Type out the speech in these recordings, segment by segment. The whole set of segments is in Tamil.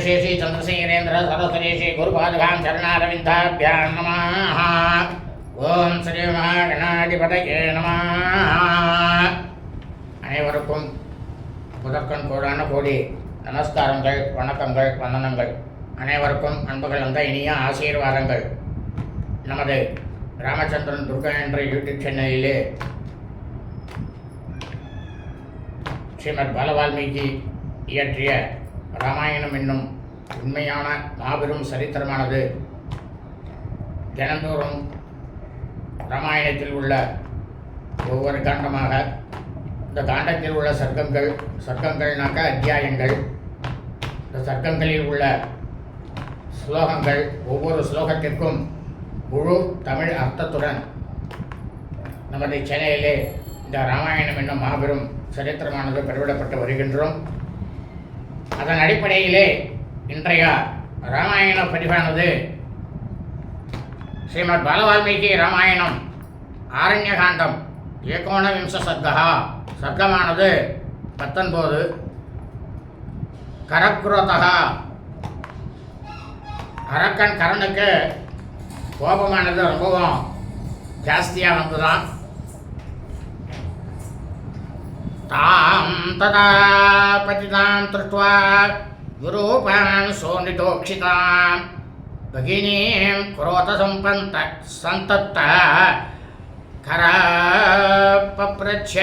ஸ்ரீ ஸ்ரீ சந்திரசேகரேந்திர சரஸ்வதி ஸ்ரீ குருபாதுகாம் சரணாரவிந்தாபியாம் நம ஓம் ஸ்ரீ மகாகணாதிபதயே நம அனைவருக்கும் முதற்கண் கோடான கோடி நமஸ்காரங்கள் வணக்கங்கள் வந்தனங்கள் அனைவருக்கும் அன்புகள் கலந்த இனிய ஆசீர்வாதங்கள் நமது ராமச்சந்திரன் துர்கா என்ற யூடியூப் சேனலிலே ஸ்ரீமத் பலவால்மீகி இயற்றிய ராமாயணம் என்னும் உண்மையான மாபெரும் சரித்திரமானது. தினந்தோறும் ராமாயணத்தில் உள்ள ஒவ்வொரு காண்டமாக இந்த காண்டத்தில் உள்ள சர்க்கங்கள் சர்க்கங்கள்னாக்க அத்தியாயங்கள். இந்த சர்க்கங்களில் உள்ள ஸ்லோகங்கள் ஒவ்வொரு ஸ்லோகத்திற்கும் முழு தமிழ் அர்த்தத்துடன் நமது சென்னையிலே இந்த ராமாயணம் என்னும் மாபெரும் சரித்திரமானது பெருவிடப்பட்டு வருகின்றோம். அதன் அடிப்படையிலே இன்றைய ராமாயண பதிவானது ஸ்ரீமத் பாலவால்மீகி ராமாயணம் ஆரண்யகாண்டம் ஏகோண விம்ச சர்க்கா. சர்க்கமானது பத்தொன்பது. கரக்குரதா அரக்கன் கரனுக்கு கோபமானது ரொம்பவும் ஜாஸ்தியாக வந்துதான் தாம் ததா பதிதாம் திருஷ்டுவா. विरूपान् सोनितोक्षितां भगिनीं क्रोधसम्पन्त सन्तप्त करपप्रच्छ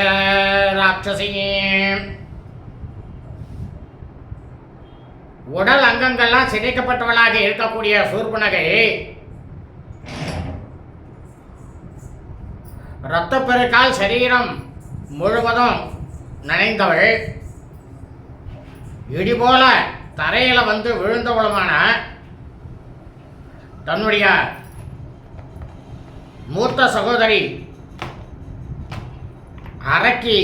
ராட்சசீம் உடல் அங்கங்கள்லாம் சிதைக்கப்பட்டவளாக இருக்கக்கூடிய சூர்பனகை இரத்தப்பெருக்கால் சரீரம் முழுவதும் நனைந்தவள் இடி போல தரையில் வந்து விழுந்தவளுமான தன்னுடைய மூத்த சகோதரி அரக்கி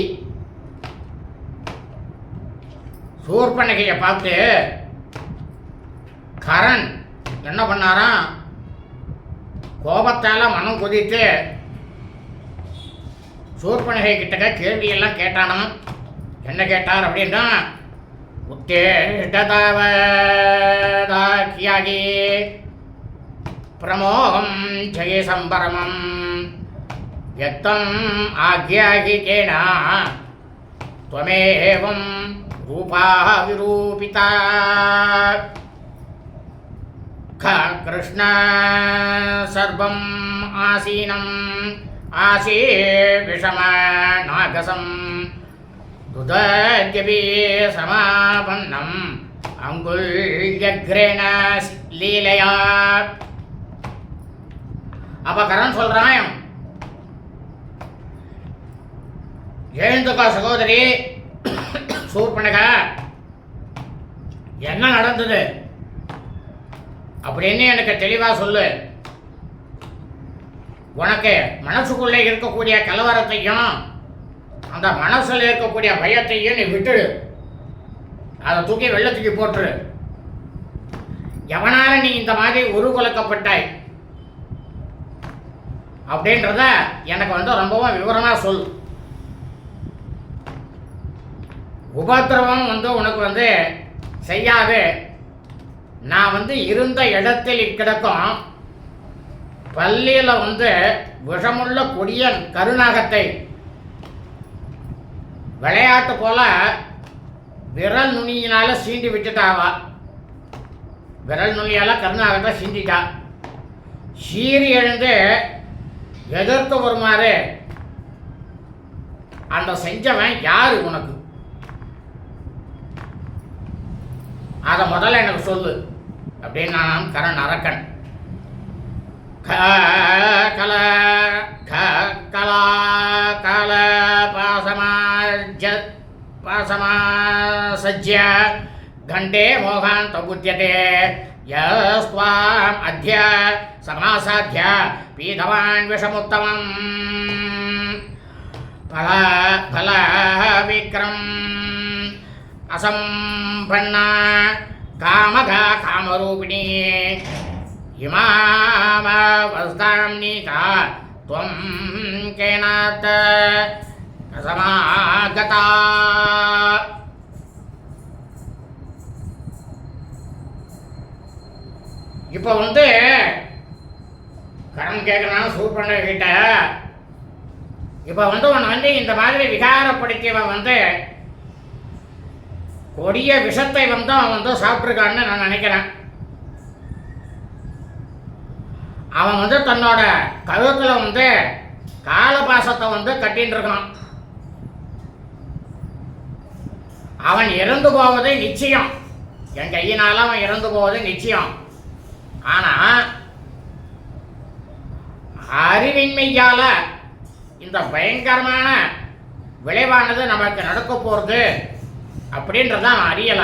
சூர்பனகையை பார்த்து கரண் என்ன பண்ணாராம்? கோபத்தால் மனம் குதித்து சூர்பனகை கிட்டக்க கேள்வியெல்லாம் கேட்டானாம். என்ன கேட்டார்? அப்படின்னா ख्याये प्रमोहं जये सम्बरमं व्यक्तम् आज्ञायिकेन त्वमेवं रूपाः विरूपिता कृष्ण सर्वम् आसीनम् आसी துதஜபே சமாபன்னம் அங்குல்யக்ரேண லீலையா அப்ப கரண் சொல்றான் எழுந்துக்கா சகோதரி சூர்பனகா என்ன நடந்தது? அப்படின்னு எனக்கு தெளிவாக சொல்லு. உனக்கு மனசுக்குள்ளே இருக்கக்கூடிய கலவரத்தையும் அந்த மனசில் இருக்கக்கூடிய பயத்தையும் நீ விட்டுடு. அதை தூக்கி வெள்ள தூக்கி போட்டுரு. எவனால நீ இந்த மாதிரி உருகுலக்கப்பட்டாய்? அப்படின்றத எனக்கு வந்து ரொம்பவும் விவரமாக சொல். உபத்திரவம் வந்து உனக்கு வந்து செய்யாது. நான் வந்து இருந்த இடத்தில் கிடக்கும் பள்ளியில் வந்து விஷமுள்ள கொடிய கருநாகத்தை விளையாட்டு போல விரல் நுனியினால சீண்டி விட்டுட்டாவா? விரல் நுனியால கருநாகத்தை சீண்டிட்டா. சீறி எழுந்து எதிர்த்து வருமாறு அந்த செஞ்சவன் யாரு உனக்கு? அதை முதல்ல எனக்கு சொல்லு. அப்படின்னு நான் கரண் அரக்கன் க கல க கலா. प्रयुज्य घण्टे मोहान्तबुध्यते यस्त्वाम् अद्य समासाध्य पीतवान् विषमुत्तमम्। फल फलविक्रम् असम्पन्ना कामधा कामरूपिणी। इमामवस्तां का त्वं केनात् समागता இப்போ வந்து கடன் கேட்கணும் சூப்பர் கிட்ட இப்போ வந்து உன்னை வந்து இந்த மாதிரி விகாரப்படுத்தியவன் வந்து கொடிய விஷத்தை வந்து அவன் வந்து சாப்பிட்ருக்கான்னு நான் நினைக்கிறேன். அவன் வந்து தன்னோட கழுத்தில் வந்து காலபாசத்தை வந்து கட்டின்னு இருக்கான் அவன் இறந்து போவது நிச்சயம். என் கையினால அவன் இறந்து போவது நிச்சயம். ஆனா அறிவின்மையால இந்த பயங்கரமான விளைவானது நமக்கு நடக்க போறது அப்படின்றத அவன் அறியல.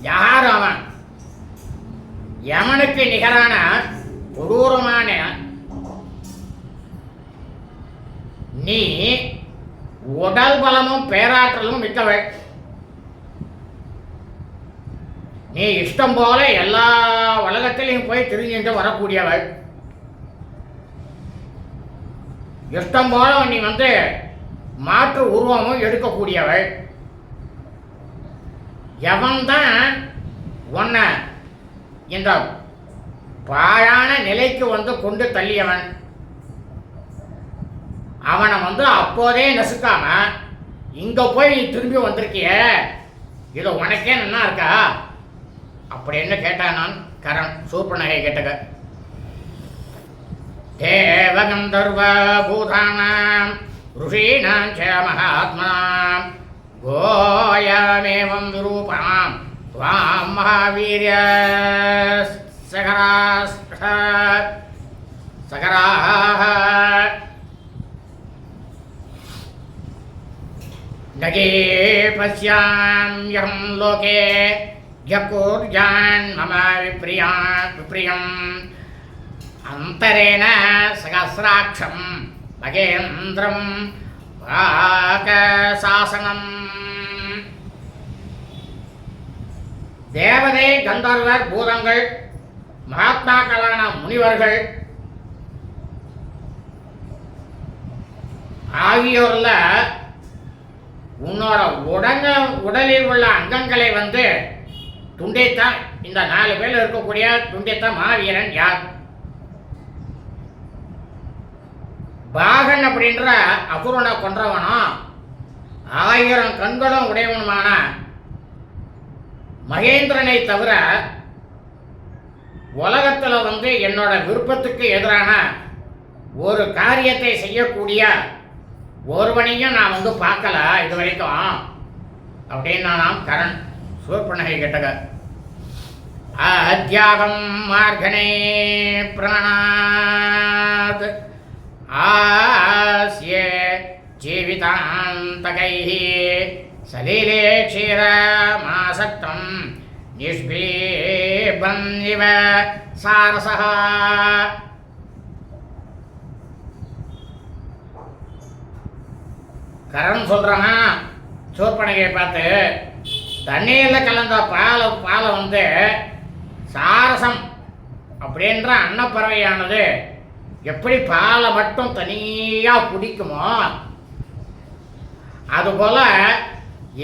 யார் அவன்? யமனுக்கு நிகரான கொடூரமான நீ உடல் பலமும் பேராற்றலும் மிக்கவள். நீ இஷ்டம் போல எல்லா உலகத்திலையும் போய் திரிஞ்சுட்டு வரக்கூடியவள். இஷ்டம் போல நீ வந்து மாற்று உருவமும் எடுக்கக்கூடியவள். எவன்தான் உன்னை இந்த பாழான நிலைக்கு வந்து கொண்டு தள்ளியவன் அவனை வந்து அப்போதே நசுக்காம இங்க போய் நீ திரும்பி வந்திருக்கிய இது உனக்கே நல்லா இருக்கா? அப்படின்னு கேட்டான் நான் கரண் சூப்பநகை கேட்டக தேவகந்தர்வ பூதானாம் ऋषीणां च महात्मनां गोयमेवं विरूपां त्वां महावीर्य सकराः सकराः नगे पश्याम्यहं लोके यकुर्जान् मम विप्रिया विप्रियम् अन्तरेण सहस्राक्षं மகேந்திரம் சாசனம் தேவதை கந்தர்வர் பூதங்கள் மகாத்மாக்களான முனிவர்கள் ஆகியோர்ல உன்னோட உடங்க உடலில் உள்ள அங்கங்களை வந்து துண்டைத்தான் இந்த நாலு பேர் இருக்கக்கூடிய துண்டைத்தான் மாவீரன் யார்? பாகன் அப்படின்ற அசுரனை கொன்றவனும் ஆயிரம் கண்களும் உடையவனுமான மகேந்திரனை தவிர உலகத்தில் வந்து என்னோட விருப்பத்துக்கு எதிரான ஒரு காரியத்தை செய்யக்கூடிய ஒருவனையும் நான் வந்து பார்க்கல இது வரைக்கும் அப்படின்னா நாம் கரண் சூர்பனகை கிட்டக. அத்யாகம் மார்கணே பிரணாத் ஆசிய ஜீவிதாந்தகை சலீலே க்ஷீரமாசக்தம் நிஷ்பீபம் இவ சாரசா. கரண் சொல்கிறான் சூர்பனகையை பார்த்து தண்ணியில் கலந்த பால் பாலை வந்து சாரசம் அப்படின்ற அன்னப்பறவையானது எப்படி பாலை மட்டும் தனியாக பிடிக்குமோ அதுபோல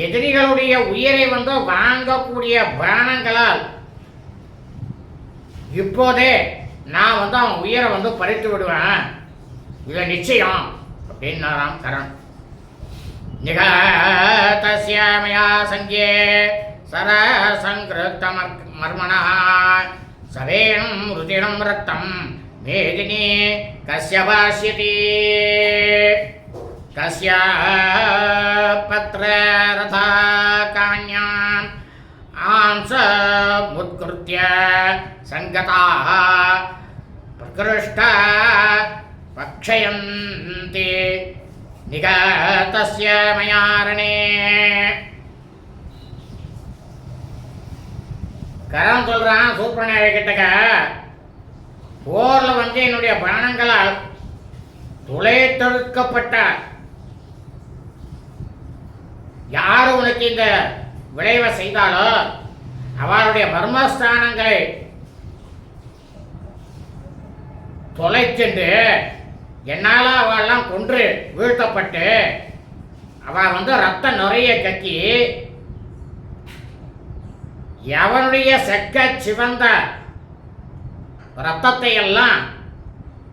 எதிரிகளுடைய உயிரை வந்து வாங்கக்கூடிய பானங்களால் இப்போதே நான் வந்து அவன் உயிரை வந்து பறித்து விடுவேன். இது நிச்சயம் அப்படின்னாராம் கரண் நிகதஸ்யாமயா சங்கே சரசங்கிருத்த మర్మణ సవేణం రుదిరం రక్తం మేదిని కస్య భాష్యతి కస్య పత్రరథా కాణ్యాం ఆంస ముత్కృత్య సంగతా ప్రకృష్ట పక్షయంతి నిగతస్య మయారణే கரம் சொல்கிறான் சூப்பரநாய கிட்டக்க. போரில் வந்து என்னுடைய பானங்களால் துளை தடுக்கப்பட்டார். யார் உனக்கு இந்த விளைவை செய்தாலோ அவளுடைய மர்மஸ்தானங்களை தொலைச்சென்று என்னால் அவெல்லாம் கொன்று வீழ்த்தப்பட்டு அவள் வந்து ரத்த நுரையை கக்கி எவனுடைய செக்க சிவந்த ரத்தத்தை எல்லாம்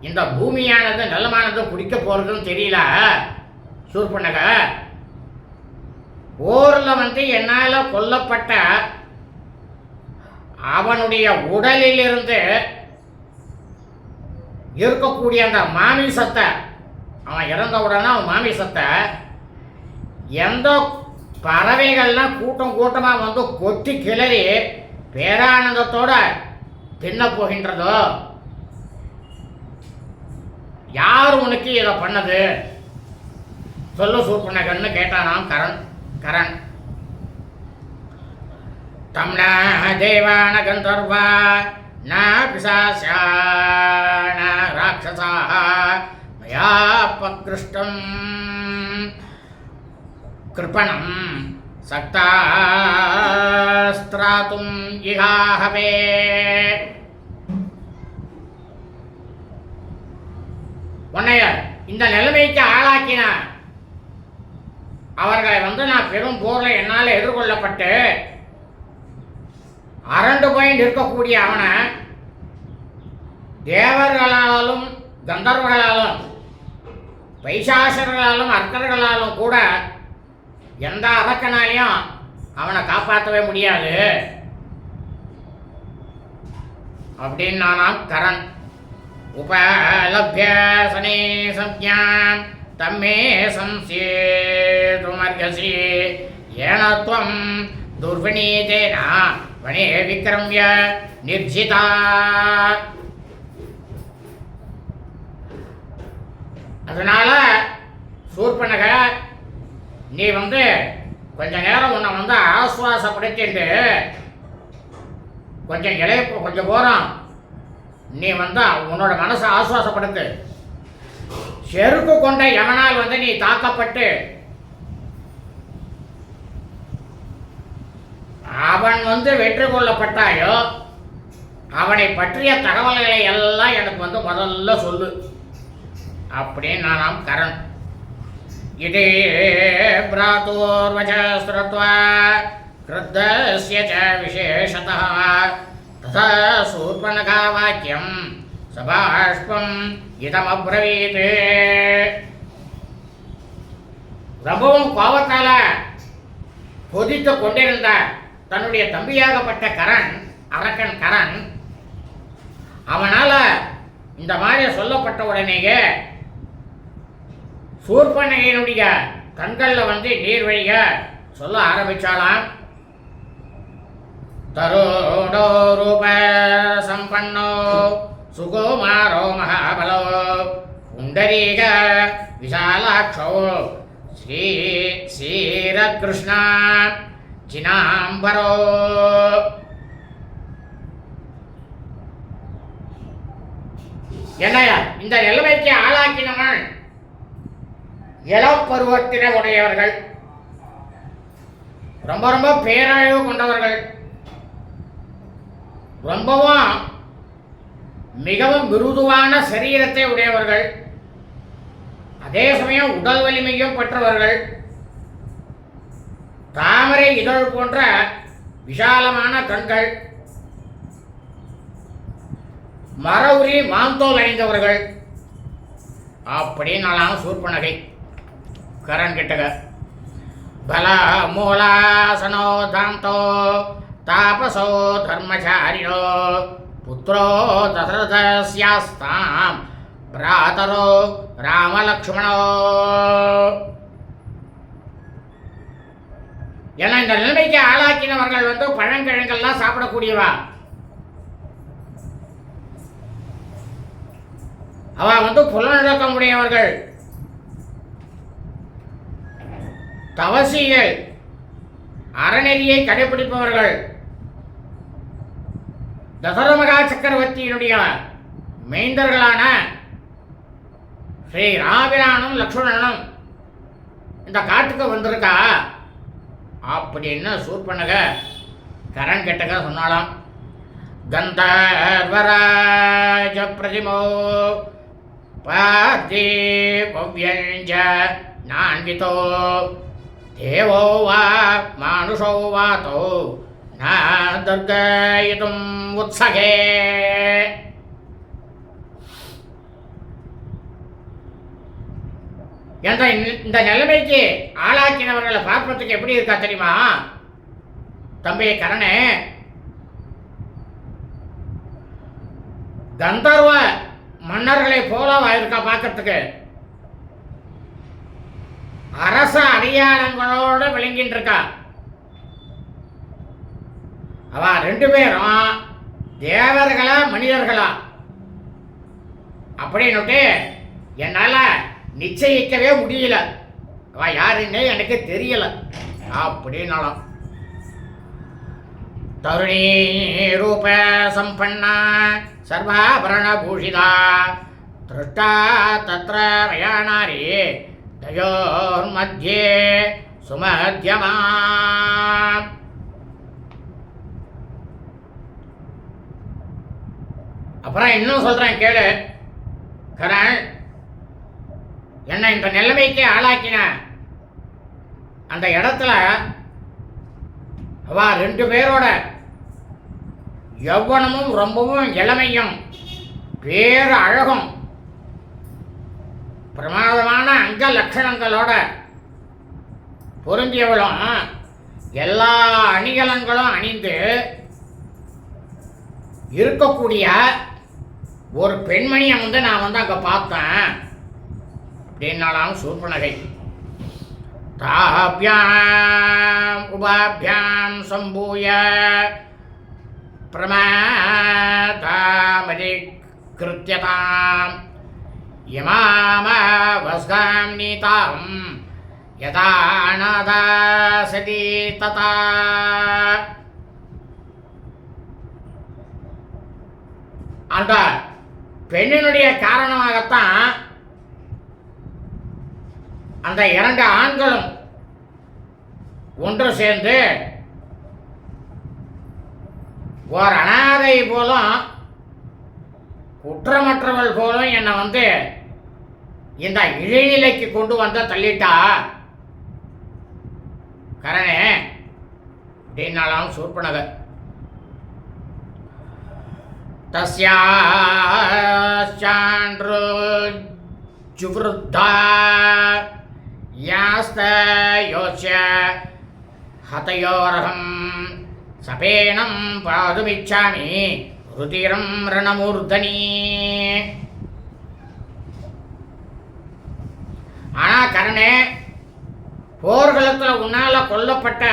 இந்த பூமியானது நிலமானது குடிக்க போறதுன்னு தெரியல. சூர்பனக போரில் வந்து என்னால கொல்லப்பட்ட அவனுடைய உடலிலிருந்து இருக்கக்கூடிய அந்த மாமிசத்தை அவன் இறந்த உடனே அவன் மாமிசத்தை எந்த பறவைகள்லாம் கூட்டம் கூட்டமாக வந்து கொத்தி கிளறி பேரானந்தத்தோட தின்ன போகின்றதோ? யார் உனக்கு இதை பண்ணது? சொல்லு சூப்பனகன்னு கேட்டானாம் கரண் கரண். தம்ன தேவான கந்தர்வா ந பிசாசா ந ராட்சசா மயா பக்ருஷ்டம் கிருபணம் சத்தாஸ்திராத்தும் இகாஹவே உன்னைய இந்த நிலைமைக்கு ஆளாக்கின அவர்களை வந்து நான் பெரும் போர்ல என்னால் எதிர்கொள்ளப்பட்டு அரண்டு போய் நிற்கக்கூடிய அவனை தேவர்களாலும் கந்தர்வர்களாலும் பைசாசர்களாலும் அர்த்தர்களாலும் கூட எந்த அரக்கனாலையும் அவனை காப்பாற்றவே முடியாது. அப்படின்னு நானாம் கரண். உபலபிய சனே தம்மே சம்சேதுமர்கசி ஏனத்வம் துர்விணீதேனா வனே விக்ரம்ய நிர்ஜிதா. அதனால நீ வந்து கொஞ்ச நேரம் உன்னை வந்து ஆசுவாசப்படுத்திட்டு கொஞ்சம் இளைய கொஞ்சம் போகிறோம் நீ வந்து உன்னோட மனசை ஆசுவாசப்படுத்து செருப்பு கொண்ட எவனால் வந்து நீ தாக்கப்பட்டு அவன் வந்து வெற்றி கொள்ளப்பட்டாயோ அவனை பற்றிய தகவல்களை எல்லாம் எனக்கு வந்து முதல்ல சொல்லு. அப்படின்னு நான் கரண். இதே भ्रातोर्वच श्रुत्वा क्रुद्धस्य च विशेषतः तथा शूर्पणखा वाक्यं सभाष्पम् இதமப்ரவீத் ரொம்பவும் கோபத்தால கொதித்து கொண்டிருந்த தன்னுடைய தம்பியாகப்பட்ட கரண் அரக்கன் கரண் அவனால இந்த மாதிரி சொல்லப்பட்ட உடனேயே சூர்பனகையினுடைய கண்களில் வந்து நீர் வழிய சொல்ல ஆரம்பிச்சாலாம் தருடோ ரூப சம்பன்னோ. சுகுமாரோ மகாபலோ. புண்டரீக விசாலாட்சோ. ஸ்ரீ ஸ்ரீரகிருஷ்ணா சினாம்பரோ. என்னையா இந்த நிலைமைக்கு ஆளாக்கினவன் இளப்பருவத்தின உடையவர்கள் ரொம்ப ரொம்ப பேரழிவு கொண்டவர்கள். ரொம்பவும் மிகவும் மிருதுவான சரீரத்தை உடையவர்கள். அதே சமயம் உடல் வலிமையும் பெற்றவர்கள். தாமரை இதழ் போன்ற விசாலமான கண்கள். மரவுரி மாந்தோல் அணிந்தவர்கள். அப்படின்னாலாம் சூர்பனகை கரண் கிட்டக. பல மூலாசனோ தாந்தோ தாபசோ தர்மச்சாரியோ புத்திரோ தசரதஸ்யாஸ்தாம் பிராதரோ ராமலக்ஷ்மணோ. ஏன்னா இந்த நிலைமைக்கு ஆளாக்கினவர்கள் வந்து பழங்கிழங்கெல்லாம் சாப்பிடக்கூடியவா? அவ வந்து புலநடக்கம் உடையவர்கள். தவசிகள் அறநெறியை கடைபிடிப்பவர்கள். தசரமகா சக்கரவர்த்தியினுடைய மைந்தர்களான ஸ்ரீ ராபிரானும் லக்ஷ்மணனும் இந்த காட்டுக்கு வந்திருக்கா? அப்படின்னு சூர்பனக கரண் கெட்டக சொன்னாலாம் கந்தர்வராஜ பிரதிமோ பார்த்திபவ்யஞ்ச நான்கிதோ தேவோ வா மானுஷோ வாதோ ந துர்கயிதும் உத்சகே என்ற இந்த- நிலைமைக்கு ஆளாக்கினவர்களை பார்ப்பதுக்கு எப்படி இருக்கா தெரியுமா? தம்பி கரணே கந்தர்வ மன்னர்களை போலவா இருக்கா பார்க்கறதுக்கு. அரச அடையாளங்களோடு விளங்கிட்டு இருக்கா அவ ரெண்டு பேரும் தேவர்களா மனிதர்களா? அப்படின்னுட்டு என்னால நிச்சயிக்கவே முடியல. அவ யாருன்னே எனக்கு தெரியல. அப்படின்னாலும் தருணி ரூப சம்பன்னா சர்வாபரண பூஷிதா. திருஷ்டா தத்ர மயா நாரி தயோர்மத்தியே சுமத்தியமா அப்புறம் இன்னும் சொல்றேன் கேளு. கரண் என்னை இந்த நிலைமைக்கு ஆளாக்கின. அந்த இடத்துல அவ ரெண்டு பேரோட யௌவனமும் ரொம்பவும் இளமையும் பேர் அழகும் பிரமாதமான அங்க லட்சணங்களோட பொருந்தியவளும் எல்லா அணிகலன்களும் அணிந்து இருக்கக்கூடிய ஒரு பெண்மணியை வந்து நான் வந்து அங்கே பார்த்தேன். அப்படின்னாலாம் சூர்பனகை தாபியாம் உபாபியாம் சம்பூய பிரமாதாமதி கிருத்தியதாம் யமாமவஸ்காம் நீதாம் யதா அநாதாசதி ததா அந்த பெண்ணினுடைய காரணமாகத்தான் அந்த இரண்டு ஆண்களும் ஒன்று சேர்ந்து ஓர் அனாதை போலும் குற்றமற்றவள் போலும் என்னை வந்து இந்த இடைநிலைக்கு கொண்டு வந்த தள்ளிட்டா? கரணே அப்படின்னாலாம் சூர்பனகர் தஸ்யான்று ஜுவருத்தா யாஸ்தயோச்ச ஹதயோரகம் சபேனம் பாதுமிச்சாமி ருதிரம் ரணமூர்தனி. ஆனா கரணே போர்களத்தில் உன்னால கொல்லப்பட்ட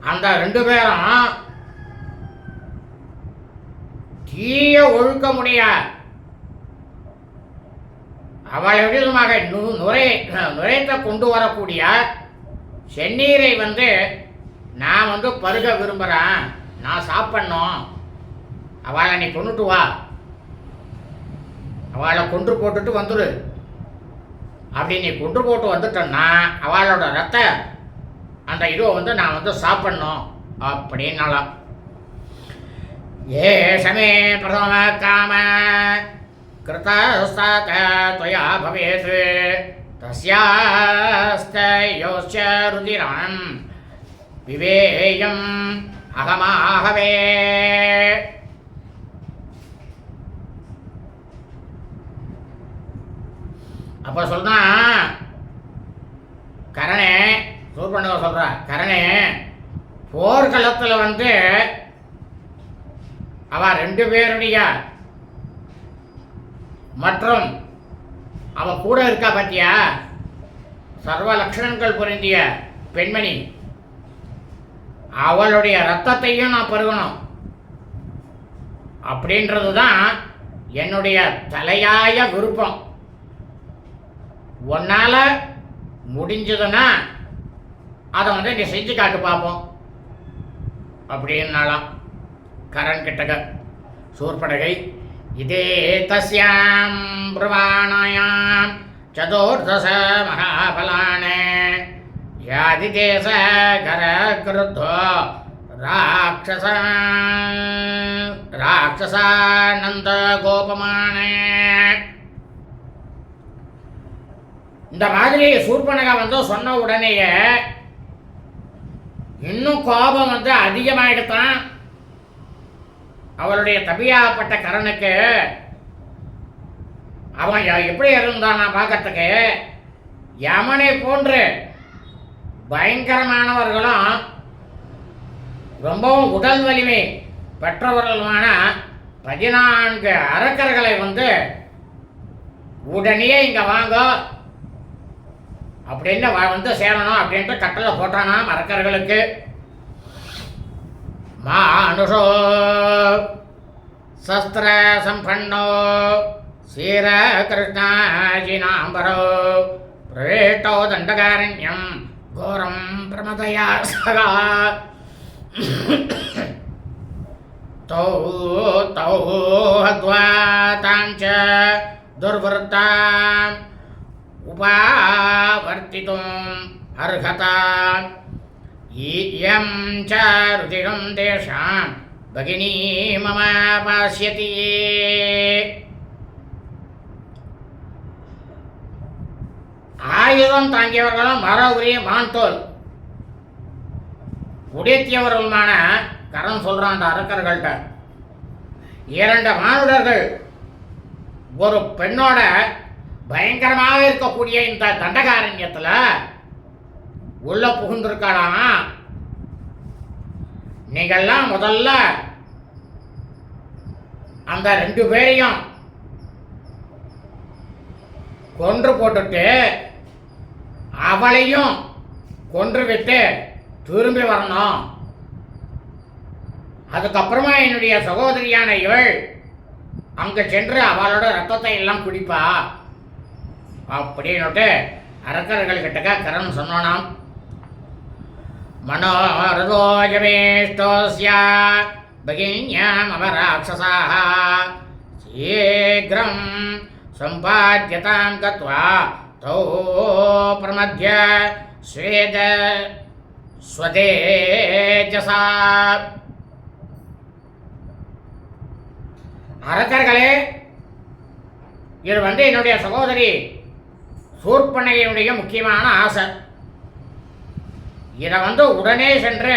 அந்த ரெண்டு பேரும் தீய ஒழுக்க முடியாது அவளை நு- நுரை நுரைத்த கொண்டு வரக்கூடிய செந்நீரை வந்து நான் வந்து பருக விரும்புகிறேன் நான் சாப்பிட்ணும். அவளை நீ கொண்டுட்டு வா. அவளை கொன்று போட்டுட்டு வந்துடு அப்படி நீ கொன்று போட்டு வந்துட்டேன்னா அவளோட ரத்த அந்த இதுவை வந்து நான் வந்து சாப்பிட்ணும் அப்படின்னாலாம் ஏ பிரதம காம கிருதஸ்தாக துவயா பவேத் தஸ்யாஸ்தயோச்ச ருதிரம் விவேயம் அகமாகவே. அப்போ சொல்கிறான் கரணே சூர்பண்டவ சொல்கிறா கரணே போர்க்களத்தில் வந்து அவ ரெண்டு பேருடைய மற்றும் அவ கூட இருக்கா பார்த்தியா சர்வ லட்சணங்கள் பொருந்திய பெண்மணி. அவளுடைய ரத்தத்தையும் நான் பருகணும். அப்படின்றது தான் என்னுடைய தலையாய விருப்பம். உன்னால் முடிஞ்சதுன்னா அதை வந்து நீ செஞ்சு காட்டு பார்ப்போம் அப்படின்னாலாம் கரண் கிட்டக சூர்படகை இதே தஸ்யாம் பிரவாணாயாம் சதுர்தச மகாபலானே யாதிதேச கர கிருத்தோ ராட்சச ராட்சசானந்த கோபமானே. இந்த மாதிரி சூர்பனகா வந்து சொன்ன உடனேயே இன்னும் கோபம் வந்து அதிகமாகிடுத்தான் அவருடைய தபியாகப்பட்ட கரனுக்கு அவன் எப்படி இருந்தான் நான் பார்க்கறதுக்கு? யமனை போன்று பயங்கரமானவர்களும் ரொம்பவும் உடல் வலிமை பெற்றவர்களுமான பதினான்கு அரக்கர்களை வந்து உடனே இங்கே வாங்க. அப்படின்னு வ- வந்து சேரணும் அப்படின்ட்டு கட்டளை போட்டானா மறக்கர்களுக்கு மா அனுஷோ சஸ்திர சம்பன்னோ சீர கிருஷ்ணாஜினாம்பரோ பிரவேட்டோ தண்டகாரண்யம் கோரம் பிரமதயா சகா. தௌ தௌ ஹத்வா தாம் ச உபாவர்த்தித்தும் அர்ஹதா इयं च रुधिरं तेषां भगिनी मम पास्यति ஆயுதம் தாங்கியவர்களும் மர உரிய மான்தோல் உடைத்தியவர்களுமான கரண் சொல்றான் அந்த அரக்கர்கள்ட்ட இரண்டு மானுடர்கள் ஒரு பெண்ணோட பயங்கரமாக இருக்கக்கூடிய இந்த தண்டகாரண்யத்தில் உள்ள புகுந்திருக்காளாம்? நீங்கள்லாம் முதல்ல அந்த ரெண்டு பேரையும் கொன்று போட்டுட்டு அவளையும் கொன்று விட்டு திரும்பி வரணும். அதுக்கப்புறமா என்னுடைய சகோதரியான இவள் அங்கே சென்று அவளோட ரத்தத்தை எல்லாம் குடிப்பா. அப்படின்னுட்டு அரக்கர்கள் கிட்டக்க கரன் சொன்னானாம். மனோரதோஜமேஷ்டோஸ்யா பகின்யாம் அவராட்சசாக சீக்கிரம் சம்பாத்தியதாம் கத்வா தௌ பிரமத்திய ஸ்வேத ஸ்வதேஜசா. அரக்கர்களே இது வந்து என்னுடைய சகோதரி சூர்பனையினுடைய முக்கியமான ஆசை. இதை வந்து உடனே சென்று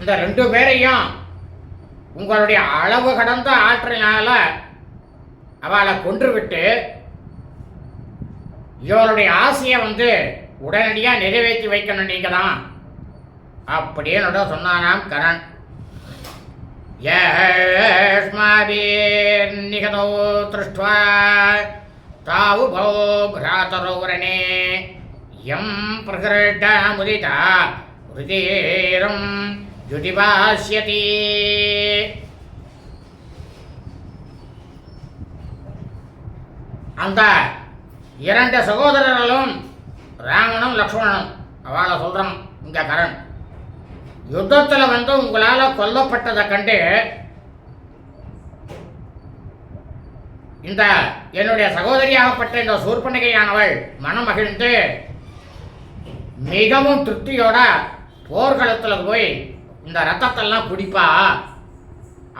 இந்த ரெண்டு பேரையும் உங்களுடைய அளவு கடந்த ஆற்றலினால அவளை கொன்றுவிட்டு இவளுடைய ஆசையை வந்து உடனடியாக நிறைவேற்றி வைக்கணும் நீங்கள் தான் அப்படின்னு சொன்னானாம் கரண் यस्माभिर्निहतो दृष्ट्वा तावुभौ भ्रातरौ व्रणे यं प्रकृष्टामुदिता हृदीरं जुटिभास्यति அந்த இரண்டு சகோதரர்களும் ராமனும் லக்ஷ்மணனும் அவளை சொல்கிறான் இங்க கரண் யுத்தத்தில் வந்து உங்களால் கொல்லப்பட்டதை கண்டு இந்த என்னுடைய சகோதரியாகப்பட்ட இந்த சூர்பண்டிகையானவள் மனம் மகிழ்ந்து மிகவும் திருப்தியோட போர்க்களத்தில் போய் இந்த ரத்தத்தெல்லாம் குடிப்பா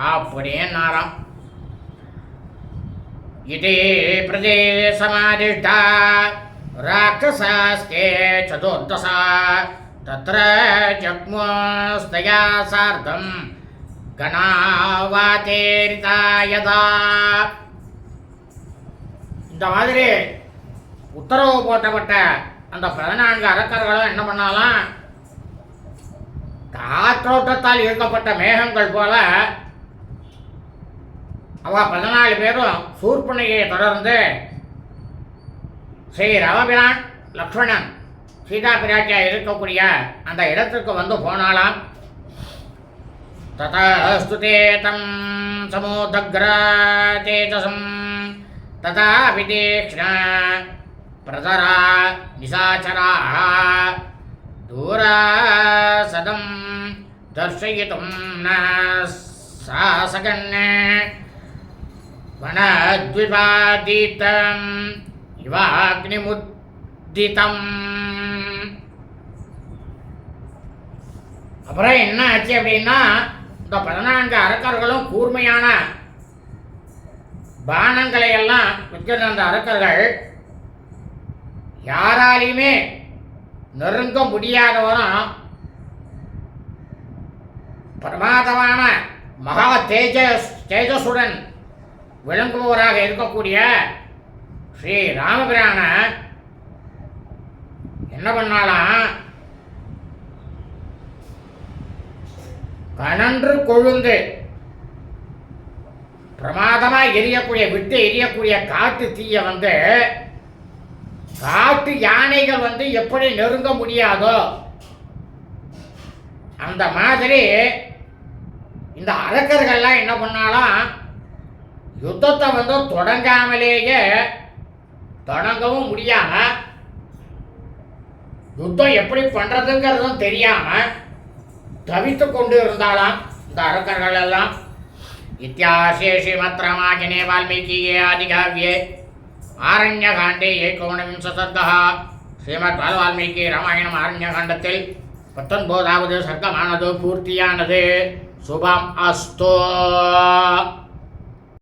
அப்படியே நாரம். இதே பிரதேசமாதிஷ்டா ராட்சசாஸ்தே சதுர்தசா तत्र जग्मोस्तया सार्धं गणावातेरिता यदा இந்த மாதிரி உத்தரவு போட்டப்பட்ட அந்த பதினான்கு அரக்கர்களும் என்ன பண்ணாலாம் காற்றோட்டத்தால் இழுக்கப்பட்ட மேகங்கள் போல அவ பதினாலு பேரும் சூர்பனையை தொடர்ந்து ஸ்ரீ ரவபிரான் லக்ஷ்மணன் சீதா பிராட்டியா இருக்கக்கூடிய அந்த இடத்திற்கு வந்து போனாலாம் ததாஸ்து தே தம் சமோதக்ர தேஜசம் ததா விதீக்ஷ்ண பிரதரா நிசாச்சரா दूरासदं दर्शयितुं न सासगन् वनद्विपादितम् இவாக்னிமுத்திதம் அப்புறம் என்ன ஆச்சு அப்படின்னா இந்த பதினான்கு அரக்கர்களும் கூர்மையான பானங்களை எல்லாம் வச்சிருந்த அந்த அரக்கர்கள் யாராலையுமே நெருங்க முடியாதவரும் பிரமாதமான மகா தேஜஸ் தேஜஸுடன் விளங்குபவராக இருக்கக்கூடிய ஸ்ரீ ராமபிரான என்ன பண்ணாலாம்? கனன்று கொழுந்து. பிரமாதமா எரியக்கூடிய விட்டு எரியக்கூடிய காட்டு தீய வந்து காட்டு யானைகள் வந்து எப்படி நெருங்க முடியாதோ அந்த மாதிரி இந்த அரக்கர்கள்லாம் என்ன பண்ணாலும்? யுத்தத்தை வந்து தொடங்காமலேயே தொடங்கவும் முடியாமல் யுத்தம் எப்படி பண்ணுறதுங்கிறதும் தெரியாம தவித்து கொண்டு இருந்தாலாம் இந்த அரக்கர்கள் எல்லாம். இத்தியாசே ஸ்ரீமத் வால்மீகியே ஆதிகாவியே. ஆரண்யகாண்டே ஏகோனவிம்ச சர்க்கா ஸ்ரீமத் பால் வால்மீகி ராமாயணம் ஆரண்யகாண்டத்தில் பத்தொன்பதாவது சர்க்கமானது பூர்த்தியானது. சுபம் அஸ்தோ.